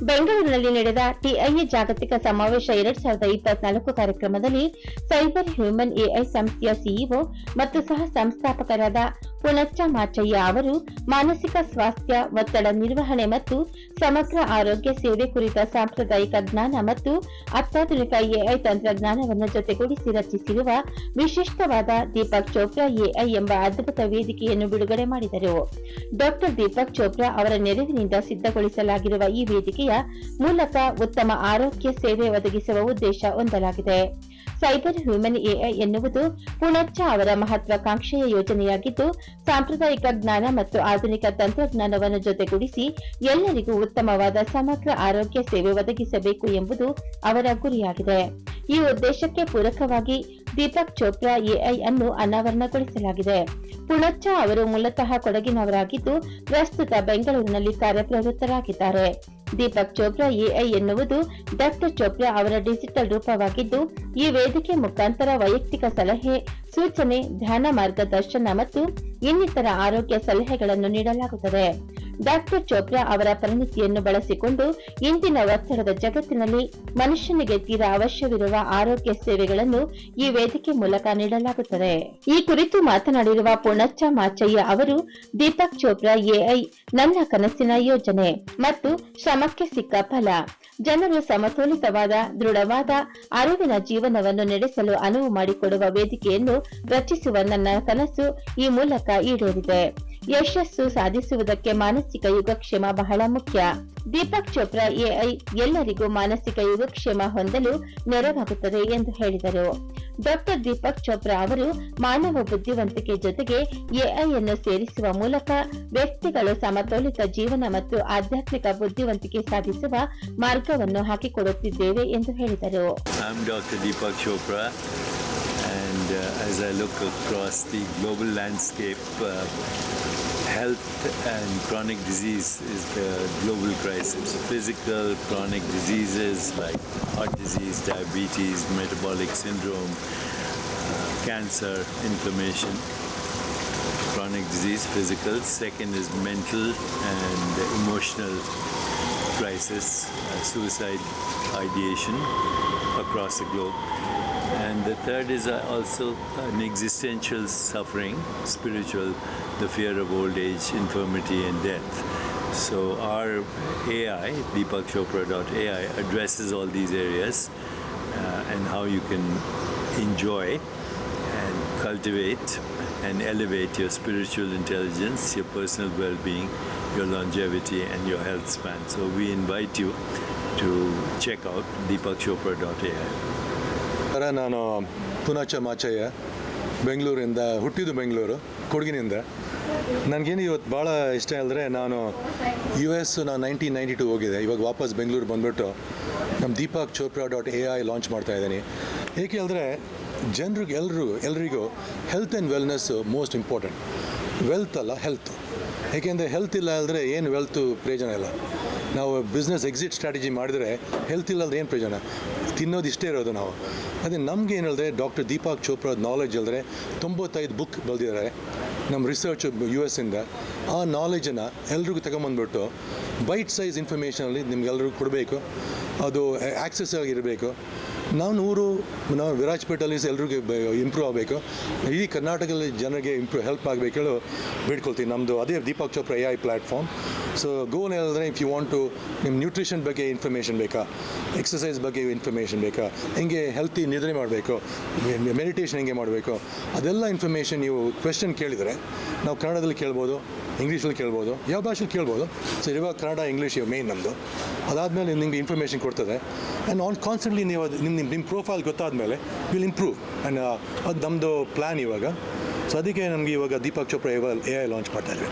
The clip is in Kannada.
ಬೆಂಗಳೂರಿನಲ್ಲಿ ನಡೆದ ಟಿಐಎ ಜಾಗತಿಕ ಸಮಾವೇಶ ಎರಡ್ ಸಾವಿರದ ಇಪ್ಪತ್ನಾಲ್ಕು ಕಾರ್ಯಕ್ರಮದಲ್ಲಿ ಸೈಬರ್ ಹ್ಯೂಮನ್ ಎಐ ಸಂಸ್ಥೆಯ ಸಿಇಒ ಮತ್ತು ಸಹ ಸಂಸ್ಥಾಪಕರಾದ ಪುಣಚ್ಚ ಮಾಚಯ್ಯ ಅವರು ಮಾನಸಿಕ ಸ್ವಾಸ್ಥ್ಯ, ಒತ್ತಡ ನಿರ್ವಹಣೆ ಮತ್ತು ಸಮಗ್ರ ಆರೋಗ್ಯ ಸೇವೆ ಕುರಿತ ಸಾಂಪ್ರದಾಯಿಕ ಜ್ಞಾನ ಮತ್ತು ಅತ್ಯಾಧುನಿಕ ಎಐ ತಂತ್ರಜ್ಞಾನವನ್ನು ಜೊತೆಗೂಡಿಸಿ ರಚಿಸಿರುವ ವಿಶಿಷ್ಟವಾದ ದೀಪಕ್ ಚೋಪ್ರಾ ಎಐ ಎಂಬ ಅದ್ಭುತ ವೇದಿಕೆಯನ್ನು ಬಿಡುಗಡೆ ಮಾಡಿದರು. ಡಾಕ್ಟರ್ ದೀಪಕ್ ಚೋಪ್ರಾ ಅವರ ನೆರವಿನಿಂದ ಸಿದ್ಧಗೊಳಿಸಲಾಗಿರುವ ಈ ವೇದಿಕೆಯ ಮೂಲಕ ಉತ್ತಮ ಆರೋಗ್ಯ ಸೇವೆ ಒದಗಿಸುವ ಉದ್ದೇಶ ಹೊಂದಲಾಗಿದೆ. ಸೈಬರ್ ಹ್ಯೂಮನ್ ಎಐ ಎನ್ನುವುದು ಪುಣಚ್ಚ ಅವರ ಮಹತ್ವಾಕಾಂಕ್ಷೆಯ ಯೋಜನೆಯಾಗಿದ್ದು, ಸಾಂಪ್ರದಾಯಿಕ ಜ್ಞಾನ ಮತ್ತು ಆಧುನಿಕ ತಂತ್ರಜ್ಞಾನವನ್ನು ಜೊತೆಗೂಡಿಸಿ ಎಲ್ಲರಿಗೂ ಉತ್ತಮವಾದ ಸಮಗ್ರ ಆರೋಗ್ಯ ಸೇವೆ ಒದಗಿಸಬೇಕು ಎಂಬುದು ಅವರ ಗುರಿಯಾಗಿದೆ. ಈ ಉದ್ದೇಶಕ್ಕೆ ಪೂರಕವಾಗಿ ದೀಪಕ್ ಚೋಪ್ರಾ ಎಐ ಅನ್ನು ಅನಾವರಣಗೊಳಿಸಲಾಗಿದೆ. ಪುಣಚ್ಚ ಅವರು ಮೂಲತಃ ಕೊಡಗಿನವರಾಗಿದ್ದು, ಪ್ರಸ್ತುತ ಬೆಂಗಳೂರಿನಲ್ಲಿ ಕಾರ್ಯಪ್ರವೃತ್ತರಾಗಿದ್ದಾರೆ. ದೀಪಕ್ ಚೋಪ್ರಾ ಎಐ ಎನ್ನುವುದು ಡಾಕ್ಟರ್ ಚೋಪ್ರಾ ಅವರ ಡಿಜಿಟಲ್ ರೂಪವಾಗಿದ್ದು, ಈ ವೇದಿಕೆ ಮುಖಾಂತರ ವೈಯಕ್ತಿಕ ಸಲಹೆ, ಸೂಚನೆ, ಧ್ಯಾನ ಮಾರ್ಗದರ್ಶನ ಮತ್ತು ಇನ್ನಿತರ ಆರೋಗ್ಯ ಸಲಹೆಗಳನ್ನು ನೀಡಲಾಗುತ್ತದೆ. ಡಾಕ್ಟರ್ ಚೋಪ್ರಾ ಅವರ ಪರಿಣಿತಿಯನ್ನು ಬಳಸಿಕೊಂಡು ಇಂದಿನ ಒತ್ತಡದ ಜಗತ್ತಿನಲ್ಲಿ ಮನುಷ್ಯನಿಗೆ ತೀರಾ ಅವಶ್ಯವಿರುವ ಆರೋಗ್ಯ ಸೇವೆಗಳನ್ನು ಈ ವೇದಿಕೆ ಮೂಲಕ ನೀಡಲಾಗುತ್ತದೆ. ಈ ಕುರಿತು ಮಾತನಾಡಿರುವ ಪೂರ್ಣಚ್ಚ ಮಾಚಯ್ಯ ಅವರು, ದೀಪಕ್ ಚೋಪ್ರಾ ಎಐ ನನ್ನ ಕನಸಿನ ಯೋಜನೆ ಮತ್ತು ಶ್ರಮಕ್ಕೆ ಸಿಕ್ಕ ಫಲ. ಜನರು ಸಮತೋಲಿತವಾದ, ದೃಢವಾದ, ಅರಿವಿನ ಜೀವನವನ್ನು ನಡೆಸಲು ಅನುವು ಮಾಡಿಕೊಡುವ ವೇದಿಕೆಯನ್ನು ರಚಿಸುವ ನನ್ನ ಕನಸು ಈ ಮೂಲಕ ಈಡೇರಿದೆ. ಯಶಸ್ಸು ಸಾಧಿಸುವುದಕ್ಕೆ ಮಾನಸಿಕ ಯೋಗಕ್ಷೇಮ ಬಹಳ ಮುಖ್ಯ. ದೀಪಕ್ ಚೋಪ್ರಾ ಎಐ ಎಲ್ಲರಿಗೂ ಮಾನಸಿಕ ಯೋಗಕ್ಷೇಮ ಹೊಂದಲು ನೆರವಾಗುತ್ತದೆ ಎಂದು ಹೇಳಿದರು. ಡಾಕ್ಟರ್ ದೀಪಕ್ ಚೋಪ್ರಾ ಅವರು ಮಾನವ ಬುದ್ಧಿವಂತಿಕೆ ಜೊತೆಗೆ ಎಐ ಅನ್ನು ಸೇರಿಸುವ ಮೂಲಕ ವ್ಯಕ್ತಿಗಳು ಸಮತೋಲಿತ ಜೀವನ ಮತ್ತು ಆಧ್ಯಾತ್ಮಿಕ ಬುದ್ಧಿವಂತಿಕೆ ಸಾಧಿಸುವ ಮಾರ್ಗವನ್ನು ಹಾಕಿಕೊಡುತ್ತಿದ್ದೇವೆ ಎಂದು ಹೇಳಿದರು. And uh, as I look across the global landscape, uh, health and chronic disease is the global crisis. Physical chronic diseases like heart disease, diabetes, metabolic syndrome, uh, cancer, inflammation. Chronic disease, physical. Second is mental and emotional crisis, uh, suicide ideation across the globe. And the third is uh, also an existential suffering, spiritual, the fear of old age, infirmity, and death. So our AI, DeepakChopra.ai, addresses all these areas uh, and how you can enjoy and cultivate and elevate your spiritual intelligence, your personal well being, your longevity, and your health span. So we invite you to check out deepakchopra.ai. ಸರ, ನಾನು ಪುನಾಚ ಮಾಚಯ್ಯ, ಬೆಂಗಳೂರಿಂದ, ಹುಟ್ಟಿದ್ದು ಬೆಂಗಳೂರು, ಕೊಡಗಿನಿಂದ. ನನಗೇನು ಇವತ್ತು ಭಾಳ ಇಷ್ಟ ಅಂದರೆ ನಾನು ಯು ಎಸ್ ನಾನು ನೈನ್ಟೀನ್ ನೈಂಟಿ ಟು ಹೋಗಿದೆ. ಇವಾಗ ವಾಪಸ್ ಬೆಂಗಳೂರು ಬಂದುಬಿಟ್ಟು ನಮ್ಮ Deepak Chopra dot A I launch ಮಾಡ್ತಾ ಇದ್ದೀನಿ. ಏಕೆ ಅಂದರೆ ಜನರಿಗೆ ಎಲ್ಲರೂ ಎಲ್ಲರಿಗೂ health and wellness most important wealth ಅಲ್ಲ ಹೆಲ್ತ್ ಏಕೆಂದರೆ ಹೆಲ್ತ್ ಇಲ್ಲ ಅಂದರೆ ಏನು ವೆಲ್ತು ಪ್ರಯೋಜನ ಇಲ್ಲ. ನಾವು ಬಿಸ್ನೆಸ್ ಎಕ್ಸಿಟ್ ಸ್ಟ್ರಾಟಜಿ ಮಾಡಿದರೆ ಹೆಲ್ತ್ ಇಲ್ಲದ್ರೆ ಏನು ಪ್ರಯೋಜನ? ತಿನ್ನೋದು ಇಷ್ಟೇ ಇರೋದು ನಾವು. ಅದೇ ನಮ್ಗೆ ಏನು ಹೇಳಿದ್ರೆ ಡಾಕ್ಟರ್ ದೀಪಕ್ ಚೋಪ್ರಾ ನಾಲೆಜ್ ಹೇಳಿದ್ರೆ ತೊಂಬತ್ತೈದು ಬುಕ್ ಬರೆದಿದ್ದಾರೆ ನಮ್ಮ ರಿಸರ್ಚ್ ಯು ಎಸ್ ಇಂದ. ಆ ನಾಲೆಜನ್ನು ಎಲ್ರಿಗೂ ತಗೊಂಬಂದ್ಬಿಟ್ಟು ಬೈಟ್ ಸೈಜ್ ಇನ್ಫಾರ್ಮೇಷನಲ್ಲಿ ನಿಮ್ಗೆಲ್ರಿಗೂ ಕೊಡಬೇಕು. ಅದು ಆಕ್ಸೆಸ್ ಆಗಿರಬೇಕು. ನಾವು ನೂರು ನಾವು ವಿರಾಜ್ಪೇಟಲ್ಲಿ ಎಲ್ರಿಗೂ ಇಂಪ್ರೂವ್ ಆಗಬೇಕು. ಇಡೀ ಕರ್ನಾಟಕದಲ್ಲಿ ಜನರಿಗೆ ಇಂಪ್ರೂವ್ ಹೆಲ್ಪ್ ಆಗಬೇಕು ಹೇಳಿ, ಬೇಡ್ಕೊಳ್ತೀನಿ. ನಮ್ಮದು ಅದೇ Deepak Chopra A I platform so gone ಹೇಳಿದ್ರೆ ಇಫ್ ಯು ವಾಂಟ್ ಟು ನಿಮ್ಮ ನ್ಯೂಟ್ರಿಷನ್ ಬಗ್ಗೆ ಇನ್ಫಾರ್ಮೇಷನ್ ಬೇಕಾ? ಎಕ್ಸಸೈಸ್ ಬಗ್ಗೆ ಇನ್ಫಾರ್ಮೇಷನ್ ಬೇಕಾ? ಹೆಂಗೆ ಹೆಲ್ತಿ ನಿದ್ರೆ ಮಾಡಬೇಕು? ಮೆಡಿಟೇಷನ್ ಹೆಂಗೆ ಮಾಡಬೇಕು? ಅದೆಲ್ಲ ಇನ್ಫಾರ್ಮೇಷನ್ ನೀವು ಕ್ವೆಶನ್ ಕೇಳಿದರೆ, ನಾವು ಕನ್ನಡದಲ್ಲಿ ಕೇಳ್ಬೋದು ಇಂಗ್ಲೀಷಲ್ಲಿ ಕೇಳ್ಬೋದು, ಯಾವ ಭಾಷೆಲಿ ಕೇಳ್ಬೋದು. ಸೊ ಇವಾಗ ಕನ್ನಡ ಇಂಗ್ಲೀಷ್ ಮೇನ್ ನಮ್ಮದು ಅದಾದಮೇಲೆ ನಿಮಗೆ ಇನ್ಫಾರ್ಮೇಷನ್ ಕೊಡ್ತದೆ. ಆ್ಯಂಡ್ ಆನ್ ಕಾನ್ಸ್ಟೆಂಟ್ಲಿ ನೀವು ಅದು ನಿಮ್ಮ ನಿಮ್ಮ ಪ್ರೊಫೈಲ್ ಗೊತ್ತಾದಮೇಲೆ ವಿಲ್ ಇಂಪ್ರೂವ್ ಆ್ಯಂಡ್ ಅದು ನಮ್ಮದು ಪ್ಲ್ಯಾನ್ ಇವಾಗ. ಸೊ ಅದಕ್ಕೆ ನಮಗೆ ಇವಾಗ Deepak Chopra A I launch ಮಾಡ್ತಾ ಇದ್ವಿ.